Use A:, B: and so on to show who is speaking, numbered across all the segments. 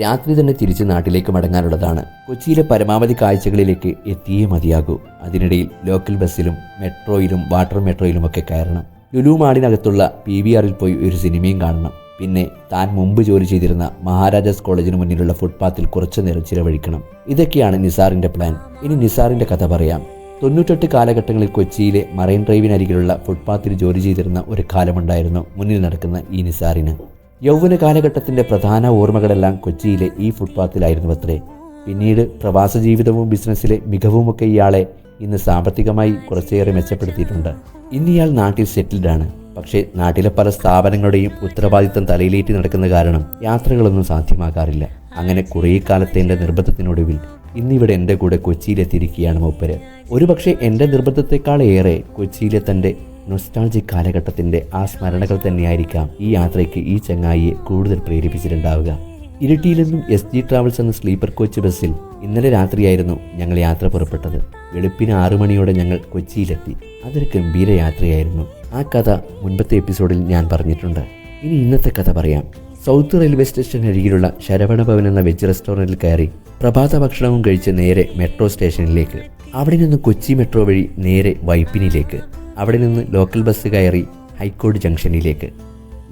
A: രാത്രി തന്നെ തിരിച്ച് നാട്ടിലേക്ക് മടങ്ങാനുള്ളതാണ്. കൊച്ചിയിലെ പരമാവധി കാഴ്ചകളിലേക്ക് എത്തിയേ മതിയാകൂ. അതിനിടയിൽ ലോക്കൽ ബസ്സിലും മെട്രോയിലും വാട്ടർ മെട്രോയിലും ഒക്കെ കയറണം. ലുലു മാളിനകത്തുള്ള പി വി ആറിൽ പോയി ഒരു സിനിമയും കാണണം. പിന്നെ താൻ മുമ്പ് ജോലി ചെയ്തിരുന്ന മഹാരാജാസ് കോളേജിന് മുന്നിലുള്ള ഫുട്പാത്തിൽ കുറച്ചു നേരം ചിലവഴിക്കണം. ഇതൊക്കെയാണ് നിസാറിന്റെ പ്ലാൻ. ഇനി നിസാറിന്റെ കഥ പറയാം. തൊണ്ണൂറ്റെട്ട് കാലഘട്ടങ്ങളിൽ കൊച്ചിയിലെ മറൈൻ ഡ്രൈവിനരികിലുള്ള ഫുട്പാത്തിൽ ജോലി ചെയ്തിരുന്ന ഒരു കാലമുണ്ടായിരുന്നു മുന്നിൽ നടക്കുന്ന ഈ നിസാറിന്. യൗവന കാലഘട്ടത്തിന്റെ പ്രധാന ഓർമ്മകളെല്ലാം കൊച്ചിയിലെ ഈ ഫുട്പാത്തിലായിരുന്നു അത്രേ. പിന്നീട് പ്രവാസ ജീവിതവും ബിസിനസ്സിലെ മികവുമൊക്കെ ഇയാളെ ഇന്ന് സാമ്പത്തികമായി കുറച്ചേറെ മെച്ചപ്പെടുത്തിയിട്ടുണ്ട്. ഇന്ന് ഇയാൾ നാട്ടിൽ സെറ്റിൽഡ് ആണ്. പക്ഷേ നാട്ടിലെ പല സ്ഥാപനങ്ങളുടെയും ഉത്തരവാദിത്തം തലയിലേറ്റി നടക്കുന്ന കാരണം യാത്രകളൊന്നും സാധ്യമാകാറില്ല. അങ്ങനെ കുറേ കാലത്തെ എന്റെ നിർബന്ധത്തിനൊടുവിൽ ഇന്നിവിടെ എന്റെ കൂടെ കൊച്ചിയിലെത്തിയിരിക്കുകയാണ് മൂപ്പര്. ഒരുപക്ഷെ എന്റെ നിർബന്ധത്തെക്കാളേറെ കൊച്ചിയിലെ തന്റെ നൊസ്റ്റാൾജിക് കാലഘട്ടത്തിന്റെ ആ സ്മരണകൾ തന്നെയായിരിക്കാം ഈ യാത്രയ്ക്ക് ഈ ചങ്ങായിയെ കൂടുതൽ പ്രേരിപ്പിച്ചിട്ടുണ്ടാവുക. ഇരിട്ടിയിൽ നിന്നും എസ് ജി ട്രാവൽസ് എന്ന സ്ലീപ്പർ കോച്ച് ബസ്സിൽ ഇന്നലെ രാത്രിയായിരുന്നു ഞങ്ങൾ യാത്ര പുറപ്പെട്ടത്. വെളുപ്പിന് ആറു മണിയോടെ ഞങ്ങൾ കൊച്ചിയിലെത്തി. അതൊരു ഗംഭീര യാത്രയായിരുന്നു. ആ കഥ മുൻപത്തെ എപ്പിസോഡിൽ ഞാൻ പറഞ്ഞിട്ടുണ്ട്. ഇനി ഇന്നത്തെ കഥ പറയാം. സൗത്ത് റെയിൽവേ സ്റ്റേഷൻ അരികിലുള്ള ശരവണ ഭവൻ എന്ന വെജ് റെസ്റ്റോറന്റിൽ കയറി പ്രഭാത ഭക്ഷണവും കഴിച്ച് നേരെ മെട്രോ സ്റ്റേഷനിലേക്ക്. അവിടെ നിന്ന് കൊച്ചി മെട്രോ വഴി നേരെ വൈപ്പിനിലേക്ക്. അവിടെ നിന്ന് ലോക്കൽ ബസ് കയറി ഹൈക്കോടതി ജംഗ്ഷനിലേക്ക്.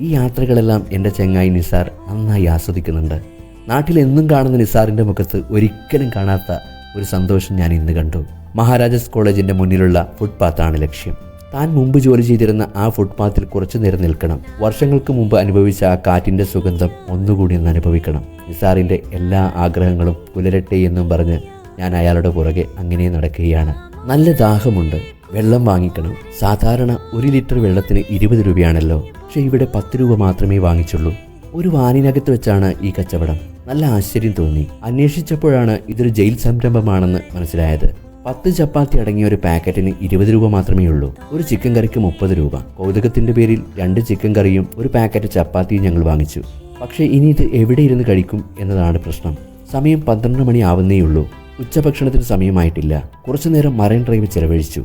A: ഈ യാത്രകളെല്ലാം എന്റെ ചെങ്ങായി നിസാർ നന്നായി ആസ്വദിക്കുന്നുണ്ട്. നാട്ടിൽ എന്നും കാണുന്ന നിസാറിന്റെ മുഖത്ത് ഒരിക്കലും കാണാത്ത ഒരു സന്തോഷം ഞാൻ ഇന്ന് കണ്ടു. മഹാരാജാസ് കോളേജിന്റെ മുന്നിലുള്ള ഫുട്പാത്താണ് ലക്ഷ്യം. താൻ മുമ്പ് ജോലി ചെയ്തിരുന്ന ആ ഫുട്പാത്തിൽ കുറച്ചു നേരം നിൽക്കണം. വർഷങ്ങൾക്ക് മുമ്പ് അനുഭവിച്ച ആ കാറ്റിന്റെ സുഗന്ധം ഒന്നുകൂടി ഒന്ന് അനുഭവിക്കണം. നിസാറിന്റെ എല്ലാ ആഗ്രഹങ്ങളും പുലരട്ടെ എന്നും പറഞ്ഞ് ഞാൻ അയാളുടെ പുറകെ അങ്ങനെ നടക്കുകയാണ്. നല്ല ദാഹമുണ്ട്. വെള്ളം വാങ്ങിക്കണം. സാധാരണ ഒരു ലിറ്റർ വെള്ളത്തിന് ഇരുപത് രൂപയാണല്ലോ. പക്ഷെ ഇവിടെ പത്ത് രൂപ മാത്രമേ വാങ്ങിച്ചുള്ളൂ. ഒരു വാനിനകത്ത് വെച്ചാണ് ഈ കച്ചവടം. നല്ല ആശ്ചര്യം തോന്നി. അന്വേഷിച്ചപ്പോഴാണ് ഇതൊരു ജയിൽ സംരംഭമാണെന്ന് മനസ്സിലായത്. പത്ത് ചപ്പാത്തി അടങ്ങിയ ഒരു പാക്കറ്റിന് ഇരുപത് രൂപ മാത്രമേ ഉള്ളൂ. ഒരു ചിക്കൻ കറിക്ക് മുപ്പത് രൂപ. കൗതുകത്തിന്റെ പേരിൽ രണ്ട് ചിക്കൻ കറിയും ഒരു പാക്കറ്റ് ചപ്പാത്തിയും ഞങ്ങൾ വാങ്ങിച്ചു. പക്ഷേ ഇനി ഇത് എവിടെ ഇരുന്ന് കഴിക്കും എന്നതാണ് പ്രശ്നം. സമയം പന്ത്രണ്ട് മണി ആവുന്നേയുള്ളൂ. ഉച്ചഭക്ഷണത്തിന് സമയമായിട്ടില്ല. കുറച്ചുനേരം മറൈൻ ഡ്രൈവ് ചെലവഴിച്ചു.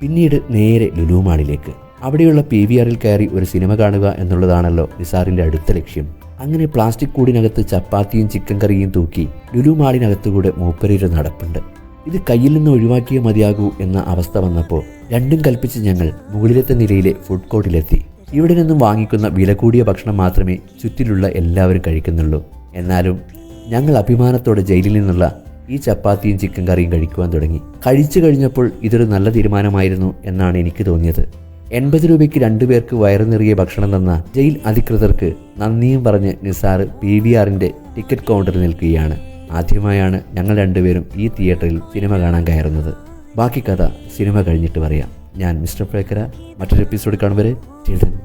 A: പിന്നീട് നേരെ ലുലുമാളിലേക്ക്. അവിടെയുള്ള പി വി ആറിൽ കയറി ഒരു സിനിമ കാണുക എന്നുള്ളതാണല്ലോ നിസാറിന്റെ അടുത്ത ലക്ഷ്യം. അങ്ങനെ പ്ലാസ്റ്റിക് കൂടിനകത്ത് ചപ്പാത്തിയും ചിക്കൻ കറിയും തൂക്കി ലുലു മാളിനകത്തുകൂടെ മൂപ്പരൊരു നടപ്പുണ്ട്. ഇത് കയ്യിൽ നിന്ന് ഒഴിവാക്കിയേ മതിയാകൂ എന്ന അവസ്ഥ വന്നപ്പോൾ രണ്ടും കൽപ്പിച്ച് ഞങ്ങൾ മുകളിലത്തെ നിലയിലെ ഫുഡ് കോർട്ടിലെത്തി. ഇവിടെ നിന്നും വാങ്ങിക്കുന്ന വില കൂടിയ ഭക്ഷണം മാത്രമേ ചുറ്റിലുള്ള എല്ലാവരും കഴിക്കുന്നുള്ളൂ. എന്നാലും ഞങ്ങൾ അഭിമാനത്തോടെ ജയിലിൽ നിന്നുള്ള ഈ ചപ്പാത്തിയും ചിക്കൻ കറിയും കഴിക്കുവാൻ തുടങ്ങി. കഴിച്ചു കഴിഞ്ഞപ്പോൾ ഇതൊരു നല്ല തീരുമാനമായിരുന്നു എന്നാണ് എനിക്ക് തോന്നിയത്. എൺപത് രൂപയ്ക്ക് രണ്ടുപേർക്ക് വയറു നിറയെ ഭക്ഷണം തന്ന ജയിൽ അധികൃതർക്ക് നന്ദിയും പറഞ്ഞ് നിസാർ പി വി ആറിന്റെ ടിക്കറ്റ് കൗണ്ടറിൽ നിൽക്കുകയാണ്. ആദ്യമായാണ് ഞങ്ങൾ രണ്ടുപേരും ഈ തിയേറ്ററിൽ സിനിമ കാണാൻ കയറുന്നത്. ബാക്കി കഥ സിനിമ കഴിഞ്ഞിട്ട് പറയാം. ഞാൻ മിസ്റ്റർ പ്രേക്കര. മറ്റൊരു എപ്പിസോഡ് കാണുവരെ ചിൽഡ്രൻ